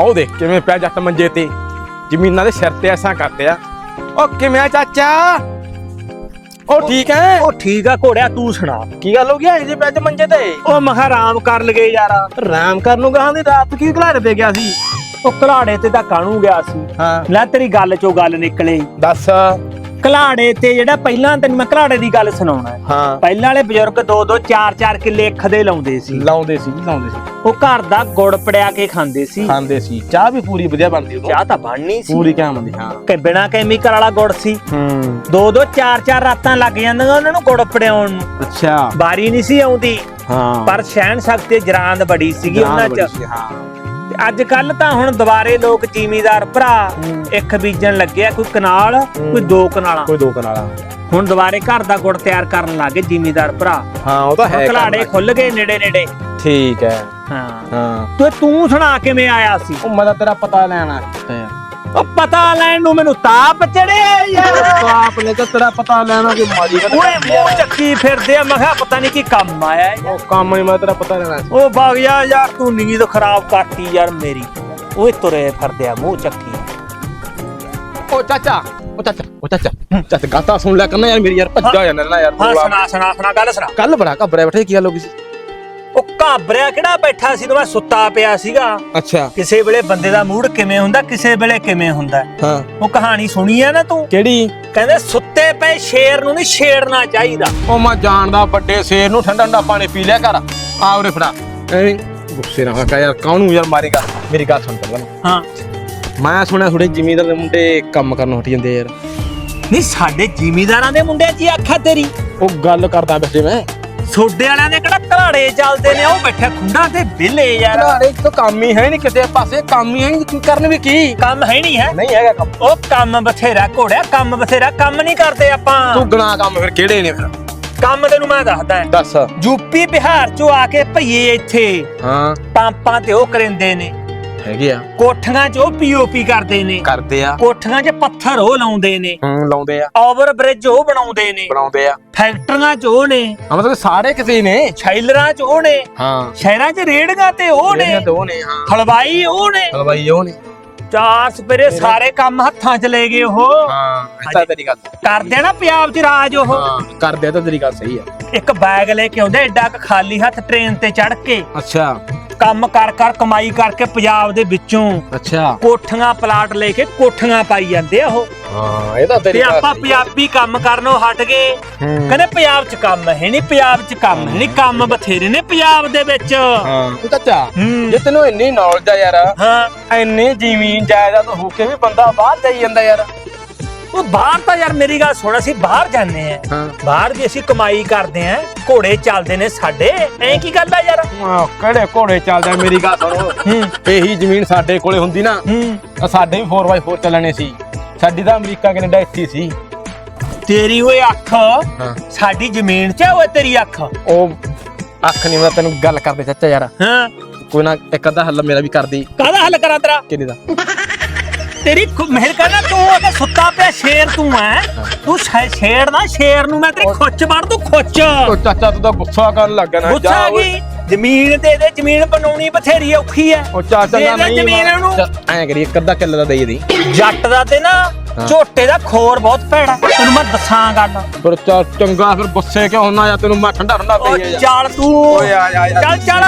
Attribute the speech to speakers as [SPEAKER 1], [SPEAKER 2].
[SPEAKER 1] ਆਓ ਦੇਖ ਕਿਵੇਂ ਪਿਆ ਜੱਟ ਮੰਜੇ ਤੇ। ਜ਼ਮੀਨਾਂ ਦੇ ਸਿਰ ਤੇ ਐਸਾਂ ਕਰਦੇ ਆ। ਉਹ ਕਿਵੇਂ ਆ ਚਾਚਾ? ਉਹ ਠੀਕ ਹੈ?
[SPEAKER 2] ਉਹ ਠੀਕ ਆ ਘੋੜਿਆ ਤੂੰ ਸੁਣਾ।
[SPEAKER 1] ਕੀ ਗੱਲ ਹੋ ਗਈ ਇਹ ਜੇ ਪਿਆ ਮੰਜੇ ਤੇ?
[SPEAKER 2] ਉਹ ਮਖਾ ਆਰਾਮ ਕਰ ਲਗੇ ਯਾਰ।
[SPEAKER 1] ਆਰਾਮ ਕਰਨ ਨੂੰ ਗਾਂ ਦੀ ਰਾਤ ਕੀ ਘਲਾੜੇ ਤੇ ਗਿਆ ਸੀ?
[SPEAKER 2] ਉਹ ਘਲਾੜੇ ਤੇ ਤਾਂ ਕਾਣੂ ਗਿਆ ਸੀ?
[SPEAKER 1] ਹਾਂ।
[SPEAKER 2] ਲੈ ਤੇਰੀ ਗੱਲ ਚੋਂ ਗੱਲ ਨਿਕਲੇ।
[SPEAKER 1] ਦੱਸ।
[SPEAKER 2] ਘਲਾੜੇ ਤੇ ਜਿਹੜਾ ਪਹਿਲਾਂ ਤੈਨੂੰ ਮੈਂ ਘਲਾੜੇ ਦੀ ਗੱਲ ਸੁਣਾਉਣਾ ਹੈ।
[SPEAKER 1] ਹਾਂ।
[SPEAKER 2] ਪਹਿਲਾਂ ਵਾਲੇ ਬਜ਼ੁਰਗ ਦੋ ਦੋ ਚਾਰ ਚਾਰ ਕਿੱਲੇ ਦੇ ਲਾਉਂਦੇ ਸੀ।
[SPEAKER 1] ਲਾਉਂਦੇ ਸੀ ਜੀ, ਲਾਉਂਦੇ ਸੀ।
[SPEAKER 2] ਉਹ ਘਰ ਦਾ ਗੁੜ ਪੜਿਆ ਕੇ ਖਾਂਦੇ ਸੀ।
[SPEAKER 1] ਖਾਂਦੇ ਸੀ। ਚਾਹ ਵੀ ਪੂਰੀ ਵਧੀਆ ਬਣਦੀ ਉਦੋਂ।
[SPEAKER 2] ਚਾਹ ਤਾਂ ਬਣਨੀ ਸੀ।
[SPEAKER 1] ਪੂਰੀ ਕਿਆ ਬਣਦੀ ਹਾਂ।
[SPEAKER 2] ਕਿ ਬਿਨਾ ਕੈਮੀਕਲ ਵਾਲਾ ਗੁੜ ਸੀ।
[SPEAKER 1] ਹੂੰ।
[SPEAKER 2] ਦੋ ਦੋ ਚਾਰ ਚਾਰ ਰਾਤਾਂ ਲੱਗ ਜਾਂਦੀਆਂ ਉਹਨਾਂ ਨੂੰ ਗੁੜ ਪੜਿਆਉਣ ਨੂੰ।
[SPEAKER 1] ਅੱਛਾ।
[SPEAKER 2] ਬਾਰੀ ਨਹੀਂ ਸੀ ਆਉਂਦੀ।
[SPEAKER 1] ਹਾਂ।
[SPEAKER 2] ਪਰ ਸ਼ਹਿਨ ਸ਼ਕਤੀ ਜਰਾਂਦ ਬੜੀ ਸੀਗੀ ਉਹਨਾਂ ਚ।
[SPEAKER 1] ਹਾਂ।
[SPEAKER 2] ਅੱਜ ਕੱਲ ਤਾਂ ਹੁਣ ਦੁਬਾਰੇ ਲੋਕ ਜ਼ਿਮੀਦਾਰ ਭਰਾ। ਇੱਕ ਬੀਜਣ ਲੱਗਿਆ ਕੋਈ ਕਨਾਲ ਕੋਈ ਦੋ ਕਨਾਲਾਂ।
[SPEAKER 1] ਕੋਈ ਦੋ ਕਨਾਲਾ।
[SPEAKER 2] ਹੁਣ ਦੁਬਾਰੇ ਘਰ ਦਾ ਗੁੜ ਤਿਆਰ ਕਰਨ ਲੱਗੇ ਜ਼ਿਮੀਦਾਰ ਭਰਾ।
[SPEAKER 1] ਹਾਂ ਉਹ ਤਾਂ ਹੈ
[SPEAKER 2] ਘਲਾੜੇ ਖੁੱਲ ਗਏ ਨੇੜੇ ਨੇੜੇ।
[SPEAKER 1] ਠੀਕ ਹੈ।
[SPEAKER 2] ਹਾਂ।
[SPEAKER 1] ਹਾਂ।
[SPEAKER 2] ਤੂੰ ਤੂੰ ਸੁਣਾ ਕਿਵੇਂ ਆਇਆ ਸੀ?
[SPEAKER 1] ਉਹ ਮੈਂ ਤਾਂ ਤੇਰਾ ਪਤਾ ਲੈਣਾ ਹੈ
[SPEAKER 2] ਉਹ ਪਤਾ ਲੈਣ ਨੂੰ ਮੈਨੂੰ ਤਾਪ ਚੜਿਆ ਯਾਰ
[SPEAKER 1] ਆਪ ਨੇ ਤਾਂ ਤੇਰਾ ਪਤਾ ਲੈਣਾ ਕਿ ਮਾਰੀ
[SPEAKER 2] ਓਏ ਮੂੰਹ ਚੱਕੀ ਫਿਰਦੇ ਆ ਮੈਂ ਕਿਹਾ ਪਤਾ ਨਹੀਂ ਕੀ ਕੰਮ ਆਇਆ।
[SPEAKER 1] ਉਹ ਕੰਮ ਨਹੀਂ ਮੈਂ ਤੇਰਾ ਪਤਾ ਲੈਣਾ ਸੀ।
[SPEAKER 2] ਉਹ ਬਾਗਿਆ ਯਾਰ ਤੂੰ ਨੀਂਦ ਖਰਾਬ ਕਰਤੀ ਯਾਰ ਮੇਰੀ। ਓਏ ਤੁਰੇ ਫਿਰਦੇ ਆ ਮੂੰਹ ਚੱਕੀ।
[SPEAKER 1] ਉਹ ਚਾਚਾ ਉਹ ਚਾਚਾ ਉਹ ਚਾਚਾ ਚਾਚਾ ਗਾਤਾ ਸੁਣ ਲਿਆ ਕਰਨਾ ਯਾਰ ਮੇਰੀ ਯਾਰ ਭੱਜਾ ਜਾਂਦਾ ਨਾ ਯਾਰ
[SPEAKER 2] ਹਾਂ ਸੁਣਾ ਸੁਣਾ ਸੁਣਾ ਗੱਲ ਸੁਣਾ।
[SPEAKER 1] ਕੱਲ ਬੜਾ ਘਬਰਿਆ ਬੈਠੇ ਕੀ ਗੱਲ ਹੋ ਗਈ ਸੀ?
[SPEAKER 2] ਘਾਬਰਿਆ ਕਿਹੜਾ ਬੈਠਾ ਸੀ ਤੇ ਮੈਂ ਸੁੱਤਾ ਪਿਆ ਸੀਗਾ।
[SPEAKER 1] ਅੱਛਾ।
[SPEAKER 2] ਕਿਸੇ ਵੇਲੇ ਬੰਦੇ ਦਾ ਮੂਡ ਕਿਵੇਂ ਹੁੰਦਾ ਕਿਸੇ ਵੇਲੇ ਕਿਵੇਂ ਹੁੰਦਾ?
[SPEAKER 1] ਹਾਂ।
[SPEAKER 2] ਉਹ ਕਹਾਣੀ ਸੁਣੀ ਆ ਨਾ ਤੂੰ?
[SPEAKER 1] ਕਿਹੜੀ?
[SPEAKER 2] ਕਹਿੰਦੇ ਸੁੱਤੇ ਪਏ ਸ਼ੇਰ ਨੂੰ ਨਹੀਂ ਛੇੜਨਾ ਚਾਹੀਦਾ।
[SPEAKER 1] ਉਹ ਮੈਂ ਜਾਣਦਾ ਵੱਡੇ ਸ਼ੇਰ ਨੂੰ ਠੰਡਾ ਠੰਡਾ ਪਾਣੀ ਪੀ ਲਿਆ ਕਰ। ਆ ਉਰੇ ਫੜਾ। ਐਵੇਂ ਗੁੱਸੇ ਨਾ ਹੋਇਆ ਯਾਰ ਕਾਹਨੂੰ ਯਾਰ ਮਾਰੇਗਾ ਮੇਰੀ ਗੱਲ ਸੁਣ ਪਹਿਲਾਂ।
[SPEAKER 2] ਹਾਂ।
[SPEAKER 1] ਮੈਂ ਸੁਣਿਆ ਥੋੜੇ ਜ਼ਿਮੀਂਦਾਰ ਦੇ ਮੁੰਡੇ ਕੰਮ ਕਰਨ ਹਟ ਜਾਂਦੇ ਯਾਰ।
[SPEAKER 2] ਨਹੀਂ ਸਾਡੇ ਜ਼ਿਮੀਦਾਰਾਂ ਦੇ ਮੁੰਡਿਆਂ ਜੀ ਆਖਾ ਤੇਰੀ।
[SPEAKER 1] ਉਹ ਗੱਲ ਕਰਦਾ ਬੈਠੇ ਮੈਂ।
[SPEAKER 2] ਸੋਡੇ ਵਾਲਿਆਂ ਦੇ ਕਿਹੜਾ ਘਰਾੜੇ ਚੱਲਦੇ ਨੇ? ਉਹ ਬੈਠੇ ਖੁੰਡਾਂ ਤੇ ਵਿਲੇ ਯਾਰ।
[SPEAKER 1] ਘਰਾੜੇ ਤਾਂ ਕੰਮ ਹੀ ਹੈ ਨਹੀਂ ਕਿਤੇ ਪਾਸੇ ਕੰਮ ਹੀ ਹੈ ਨਹੀਂ ਕਰਨ ਵੀ ਕੀ?
[SPEAKER 2] ਕੰਮ ਹੈ ਨਹੀਂ ਹੈ।
[SPEAKER 1] ਨਹੀਂ ਹੈਗਾ ਕੰਮ।
[SPEAKER 2] ਉਹ ਕੰਮ ਬਥੇਰਾ ਘੋੜਿਆ ਕੰਮ ਬਥੇਰਾ ਕੰਮ ਨਹੀਂ ਕਰਦੇ ਆਪਾਂ।
[SPEAKER 1] ਤੂੰ ਗਣਾ ਕੰਮ ਫਿਰ ਕਿਹੜੇ ਨੇ ਫਿਰ?
[SPEAKER 2] ਕੰਮ ਤੈਨੂੰ ਮੈਂ ਦੱਸਦਾ।
[SPEAKER 1] ਦੱਸ।
[SPEAKER 2] ਯੂਪੀ ਬਿਹਾਰ ਚੋਂ ਆ ਕੇ ਭਈਏ ਇੱਥੇ।
[SPEAKER 1] ਹਾਂ।
[SPEAKER 2] ਪੰਪਾਂ ਤੇ ਉਹ ਕਰਿੰਦੇ ਨੇ।
[SPEAKER 1] ਹੈਗੇ ਆ।
[SPEAKER 2] ਕੋਠੀਆਂ 'ਚ ਉਹ ਪੀਓਪੀ ਕਰਦੇ ਨੇ।
[SPEAKER 1] ਕਰਦੇ ਆ।
[SPEAKER 2] ਕੋਠੀਆਂ 'ਚ ਪੱਥਰ ਉਹ ਲਾਉਂਦੇ ਨੇ।
[SPEAKER 1] ਹੂੰ ਲਾਉਂਦੇ ਆ।
[SPEAKER 2] ਓਵਰ ਬ੍ਰਿਜ ਉਹ ਬਣਾਉਂਦੇ ਨੇ।
[SPEAKER 1] ਬਣਾਉਂਦੇ ਆ।
[SPEAKER 2] ਫੈਕਟਰੀਆਂ 'ਚ ਉਹ ਨੇ।
[SPEAKER 1] ਆ ਮਤਲਬ ਸਾਰੇ ਕਿਸੇ ਨੇ।
[SPEAKER 2] ਛੈਲਰਾਂ 'ਚ ਉਹ ਨੇ।
[SPEAKER 1] ਹਾਂ।
[SPEAKER 2] ਸ਼ਹਿਰਾਂ 'ਚ ਰੇੜੀਆਂ ਤੇ ਉਹ ਨੇ।
[SPEAKER 1] ਤੇ ਉਹ ਨੇ ਹਾਂ।
[SPEAKER 2] ਹਲਵਾਈ ਉਹ ਨੇ।
[SPEAKER 1] ਹਲਵਾਈ ਉਹ ਨੇ।
[SPEAKER 2] ਚਾਰ ਸਪੇਰੇ ਸਾਰੇ ਕੰਮ ਹੱਥਾਂ 'ਚ ਲੈ ਗਏ ਉਹ।
[SPEAKER 1] ਹਾਂ ਇਹ ਤਾਂ ਤੇਰੀ ਗੱਲ
[SPEAKER 2] ਕਰਦੇ ਨਾ ਪੰਜਾਬ 'ਚ ਰਾਜ ਉਹ।
[SPEAKER 1] ਹਾਂ ਕਰਦੇ ਆ ਤਾਂ ਤੇਰੀ ਗੱਲ ਸਹੀ ਆ।
[SPEAKER 2] ਇੱਕ ਬੈਗ ਲੈ ਕੇ ਆਉਂਦੇ ਐਡਾ ਕੁ ਖਾਲੀ ਹੱਥ ਟ੍ਰੇਨ ਤੇ ਚੜ ਕੇ।
[SPEAKER 1] ਅੱਛਾ।
[SPEAKER 2] ਕੰਮ ਕਰ ਕਰ ਕਮਾਈ ਕਰਕੇ ਪੰਜਾਬ ਦੇ ਵਿੱਚੋਂ
[SPEAKER 1] ਅੱਛਾ।
[SPEAKER 2] ਕੋਠੀਆਂ ਪਲਾਟ ਲੈ ਕੇ ਕੋਠੀਆਂ ਪਾਈ ਜਾਂਦੇ ਆ ਉਹ।
[SPEAKER 1] ਹਾਂ ਇਹ ਤਾਂ
[SPEAKER 2] ਤੇ
[SPEAKER 1] ਤੇਰੀ ਗੱਲ
[SPEAKER 2] ਆਪਾਂ ਪੰਜਾਬੀ ਕੰਮ ਕਰਨੋਂ ਹਟ ਗਏ।
[SPEAKER 1] ਹੂੰ।
[SPEAKER 2] ਕਹਿੰਦੇ ਪੰਜਾਬ 'ਚ ਕੰਮ ਹੈ ਨਹੀਂ ਪੰਜਾਬ 'ਚ ਕੰਮ ਹੈ ਨਹੀਂ ਕੰਮ ਬਥੇਰੇ ਨੇ ਪੰਜਾਬ ਦੇ ਵਿੱਚ।
[SPEAKER 1] ਹਾਂ। ਤੂੰ ਚਾਚਾ
[SPEAKER 2] ਹੂੰ।
[SPEAKER 1] ਜੇ ਤੈਨੂੰ ਇੰਨੀ ਨੌਲੇਜ ਆ ਯਾਰ
[SPEAKER 2] ਹਾਂ।
[SPEAKER 1] ਇੰਨੀ ਜ਼ਮੀਨ ਜਾਇਦਾਦ ਹੋ ਕੇ ਵੀ ਬੰਦਾ ਬਾਹਰ ਜਾਈ ਜਾਂਦਾ ਯਾਰ।
[SPEAKER 2] ਉਹ ਬਾਹਰ ਤਾਂ ਯਾਰ ਮੇਰੀ ਗੱਲ ਸੁਣ ਅਸੀਂ ਬਾਹਰ ਜਾਂਦੇ ਆ ਬਾਹਰ ਵੀ ਅਸੀਂ ਕਮਾਈ ਕਰਦੇ ਆ ਘੋੜੇ ਚੱਲਦੇ ਨੇ ਸਾਡੇ। ਐ ਕੀ ਗੱਲ ਆ ਯਾਰ?
[SPEAKER 1] ਕਿਹੜੇ ਘੋੜੇ ਚੱਲਦੇ ਆ, ਮੇਰੀ ਗੱਲ ਸੁਣੋ।
[SPEAKER 2] ਹੂੰ।
[SPEAKER 1] ਇਹੀ ਜ਼ਮੀਨ ਸਾਡੇ ਕੋਲੇ ਹੁੰਦੀ ਨਾ ਤਾਂ ਸਾਡੇ ਵੀ 4x4 ਚੱਲਣੇ ਸੀ। ਸਾਡੀ ਤਾਂ ਅਮਰੀਕਾ ਕੈਨੇਡਾ ਇੱਥੇ ਸੀ।
[SPEAKER 2] ਤੇਰੀ ਓਏ ਅੱਖ ਸਾਡੀ ਜ਼ਮੀਨ 'ਚ ਓਏ ਤੇਰੀ ਅੱਖ?
[SPEAKER 1] ਉਹ ਅੱਖ ਨਹੀਂ ਮੈਂ ਤੈਨੂੰ ਗੱਲ ਕਰਦੇ ਚਾਚਾ ਯਾਰ।
[SPEAKER 2] ਹਾਂ।
[SPEAKER 1] ਕੋਈ ਨਾ ਇੱਕ ਅੱਧਾ ਹੱਲ ਮੇਰਾ ਵੀ ਕਰਦੀ
[SPEAKER 2] ਕਾਹਦਾ ਹੱਲ ਕਰਾਂ ਤੇਰਾ?
[SPEAKER 1] ਕਿੰਨੇ ਦਾ?
[SPEAKER 2] ਤੇਰੀ ਖੁ- ਮਿਹਰ ਕਰਨਾ ਤੂੰ ਅਗੇ ਸੁੱਤਾ ਪਿਆ ਸ਼ੇਰ ਤੂੰ ਐ। ਤੂੰ ਸ਼ੇ- ਸ਼ੇਰ ਨਾ ਸ਼ੇਰ ਨੂੰ ਮੈਂ ਤੇਰੀ ਖੁੱਚ ਮਾਰ ਦੂੰ ਖੁੱਚ।
[SPEAKER 1] ਉਹ ਚਾਚਾ ਤੂੰ ਤਾਂ ਗੁੱਸਾ ਕਰਨ ਲੱਗ ਗਿਆ ਨਾ ਜਾ ਓਏ।
[SPEAKER 2] ਕੀ ਜ਼ਮੀਨ ਦੇ ਦੇ ਜ਼ਮੀਨ ਬਣਾਉਣੀ ਬਥੇਰੀ ਔਖੀ ਐ।
[SPEAKER 1] ਉਹ ਚਾਚਾ
[SPEAKER 2] ਦੇ
[SPEAKER 1] ਦਾ
[SPEAKER 2] ਦੇ
[SPEAKER 1] ਨਹੀਂ
[SPEAKER 2] ਜ਼ਮੀਨ ਉਹਨੂੰ।
[SPEAKER 1] ਐ ਕਰੀ ਇੱਕ ਅੱਧਾ ਕਿੱਲੇ ਦਾ ਦੇਈ ਦੀ।
[SPEAKER 2] ਜੱਟ ਦਾ ਤੇ ਨਾ
[SPEAKER 1] ਹਾਂ।
[SPEAKER 2] ਝੋਟੇ ਦਾ ਖੋਰ ਬਹੁਤ ਭੈੜਾ। ਤੈਨੂੰ ਮੈਂ ਦੱਸਾਂ ਗੱਲ।
[SPEAKER 1] ਪਰ ਚਾ ਚੰਗਾ ਫਿਰ ਗੁੱਸੇ ਕਿਉਂ ਹੁੰਨਾ ਜਾਂ ਤੈਨੂੰ ਮੈਂ ਠੰਡਾ ਠੰਡਾ
[SPEAKER 2] ਉਹ
[SPEAKER 1] ਪਈ
[SPEAKER 2] ਚੱਲ ਤੂੰ।
[SPEAKER 1] ਓਏ ਆ ਜਾ, ਆ। ਜਾ।
[SPEAKER 2] ਚੱਲ ਚੱਲ।